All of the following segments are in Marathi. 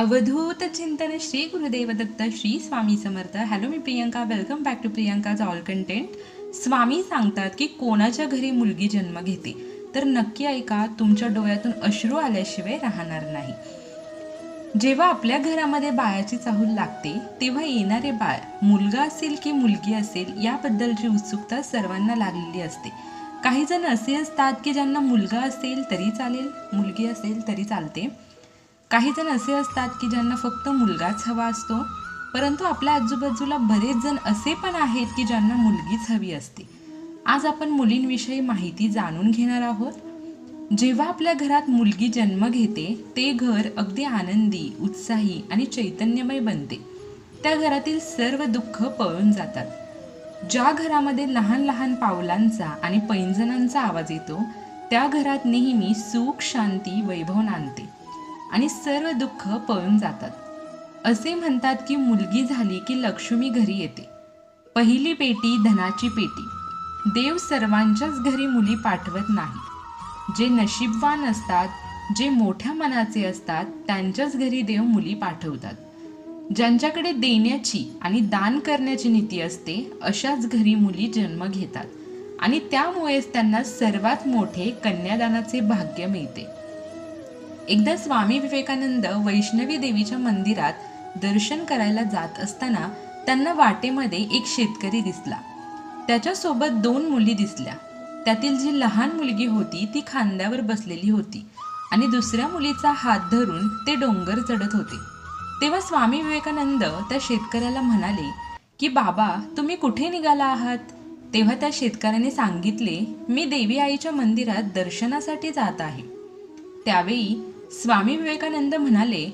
अवधूत चिंतन Shri Gurudev Datta Shri Swami Samarth. Hello me Priyanka. Welcome back to Priyanka's all content Swami सांगतात की कोणाच्या घरी मुलगी जन्म घेते तर नक्की ऐका तुमच्या डोळ्यातून अश्रू आल्याशिवाय राहणार नाही. जेव्हा आपल्या घरामध्ये बाळाची चाहूल लागते तेव्हा येणारे बाळ मुलगा असेल की मुलगी असेल याबद्दलची उत्सुकता सर्वांना लागलेली असते. काही जण असे असतात की ज्यांना मुलगा असेल तरी चालेल मुलगी असेल तरी चालते. काही जण असे असतात की ज्यांना फक्त मुलगाच हवा असतो परंतु आपल्या आजूबाजूला बरेच जण असे पण आहेत की ज्यांना मुलगीच हवी असते. आज आपण मुलींविषयी माहिती जाणून घेणार आहोत. जेव्हा आपल्या घरात मुलगी जन्म घेते ते घर अगदी आनंदी उत्साही आणि चैतन्यमय बनते. त्या घरातील सर्व दुःख पळून जातात. ज्या घरामध्ये लहान लहान पावलांचा आणि पैंजणांचा आवाज येतो त्या घरात नेहमी सुख शांती वैभव नांदते. आणि सर्व दुःख पळून जातात. असे म्हणतात की मुलगी झाली की लक्ष्मी घरी येते. पहिली पेटी धनाची पेटी. देव सर्वांच्याच घरी मुली पाठवत नाही. जे नशीबवान असतात जे मोठ्या मनाचे असतात त्यांच्याच घरी देव मुली पाठवतात. ज्यांच्याकडे देण्याची आणि दान करण्याची नीती असते अशाच घरी मुली जन्म घेतात. आणि त्यामुळेच त्यांना सर्वात मोठे कन्यादानाचे भाग्य मिळते. एकदा स्वामी विवेकानंद वैष्णवी देवीच्या मंदिरात दर्शन करायला जात असताना त्यांना वाटेमध्ये एक शेतकरी दिसला. त्याच्यासोबत दोन मुली दिसल्या. त्यातील जी लहान मुलगी होती ती खांद्यावर बसलेली होती आणि दुसऱ्या मुलीचा हात धरून ते डोंगर चढत होते. तेव्हा स्वामी विवेकानंद त्या शेतकऱ्याला म्हणाले की बाबा तुम्ही कुठे निघाला आहात? तेव्हा त्या शेतकऱ्याने सांगितले मी देवी आईच्या मंदिरात दर्शनासाठी जात आहे. त्यावेळी स्वामी विवेकानंद म्हणाले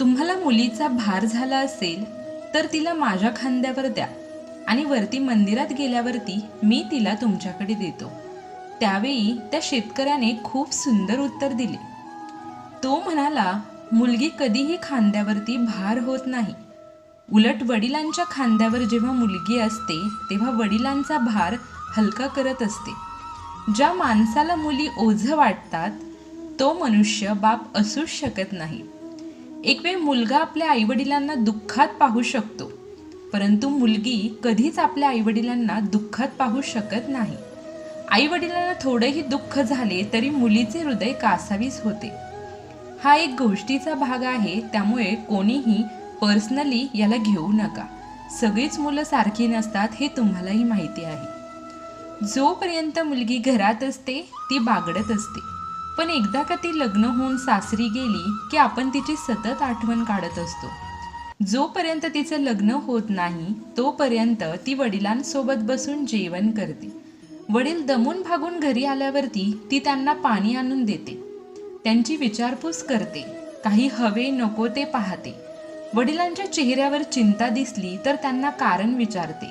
तुम्हाला मुलीचा भार झाला असेल तर तिला माझ्या खांद्यावर द्या आणि वरती मंदिरात गेल्यावरती मी तिला तुमच्याकडे देतो. त्यावेळी त्या शेतकऱ्याने खूप सुंदर उत्तर दिले. तो म्हणाला मुलगी कधीही खांद्यावरती भार होत नाही. उलट वडिलांच्या खांद्यावर जेव्हा मुलगी असते तेव्हा वडिलांचा भार हलका करत असते. ज्या माणसाला मुली ओझं वाटतात तो मनुष्य बाप असूच शकत नाही. एक वेळ मुलगा आपल्या आईवडिलांना दुःखात पाहू शकतो परंतु मुलगी कधीच आपल्या आईवडिलांना दुःखात पाहू शकत नाही. आईवडिलांना थोडेही दुःख झाले तरी मुलीचे हृदय कासावीस होते. हा एक गोष्टीचा भाग आहे त्यामुळे कोणीही पर्सनली याला घेऊ नका. सगळीच मुलं सारखी नसतात हे तुम्हालाही माहिती आहे. जोपर्यंत मुलगी घरात असते ती बागडत असते. पण एकदा का ती लग्न होऊन सासरी गेली की आपण तिची सतत आठवण काढत असतो. जोपर्यंत तिचं लग्न होत नाही तोपर्यंत ती वडिलांसोबत बसून जेवण करते. वडील दमून भागून घरी आल्यावरती ती त्यांना पाणी आणून देते. त्यांची विचारपूस करते काही हवे नको ते पाहते. वडिलांच्या चेहऱ्यावर चिंता दिसली तर त्यांना कारण विचारते.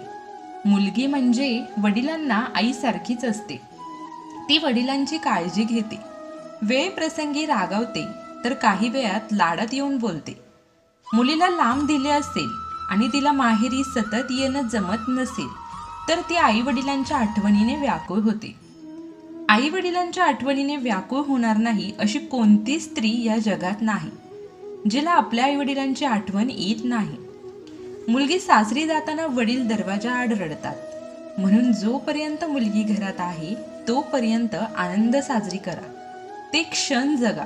मुलगी म्हणजे वडिलांना आईसारखीच असते. ती वडिलांची काळजी घेते. वेळ प्रसंगी रागावते तर काही वेळात लाडात येऊन बोलते. मुलीला लांब दिले असेल आणि तिला माहेरी सतत येणं जमत नसेल तर ती आई वडिलांच्या आठवणीने व्याकुळ होते. आई वडिलांच्या आठवणीने व्याकुळ होणार नाही अशी कोणती स्त्री या जगात नाही जिला आपल्या आई वडिलांची आठवण येत नाही. मुलगी सासरी जाताना वडील दरवाजा आड रडतात. म्हणून जोपर्यंत मुलगी घरात आहे तोपर्यंत आनंद साजरी करा. ते क्षण जगा.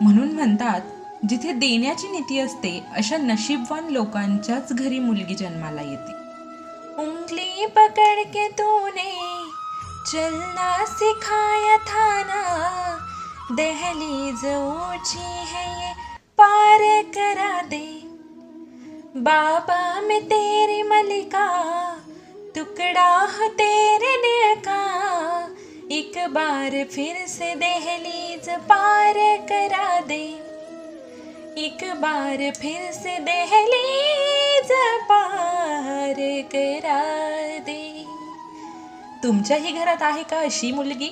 म्हणून म्हणतात जिथे देण्याची नीती असते अशा नशीबवान लोकांच्याच घरी मुलगी जन्माला येते. उंगली पकड़ के तूने चलना सिखाया था ना दहलीज ऊंची है ये पार करा दे. बाबा मैं तेरी मलिका टुकड़ा हो तेरे एक बार फिर से दहलीज पार करा दे। एक बार फिर से दहलीज पार करा दे। तुमच्याही घरात आहे का अशी मुलगी?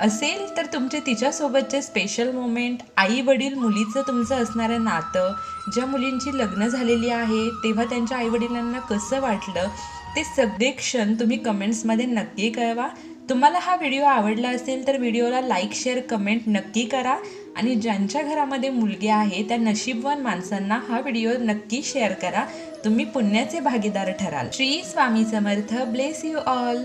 असेल तर तुमचे तिच्यासोबतचे स्पेशल मोमेंट आई वडील मुलीचं तुमचं असणारं नातं ज्या मुलींची लग्न झालेली आहे तेव्हा त्यांच्या आईवडिलांना कसं वाटलं ते सगळे क्षण तुम्ही कमेंट्समध्ये नक्की कळवा. तुम्हाला हा व्हिडिओ आवडला असेल तर व्हिडिओला लाईक शेअर कमेंट नक्की करा. आणि ज्यांच्या घरामध्ये मुलगी आहे त्या नशीबवान माणसांना हा व्हिडिओ नक्की शेअर करा. तुम्ही पुण्याचे भागीदार ठराल. Shri Swami Samarth. Bless you all.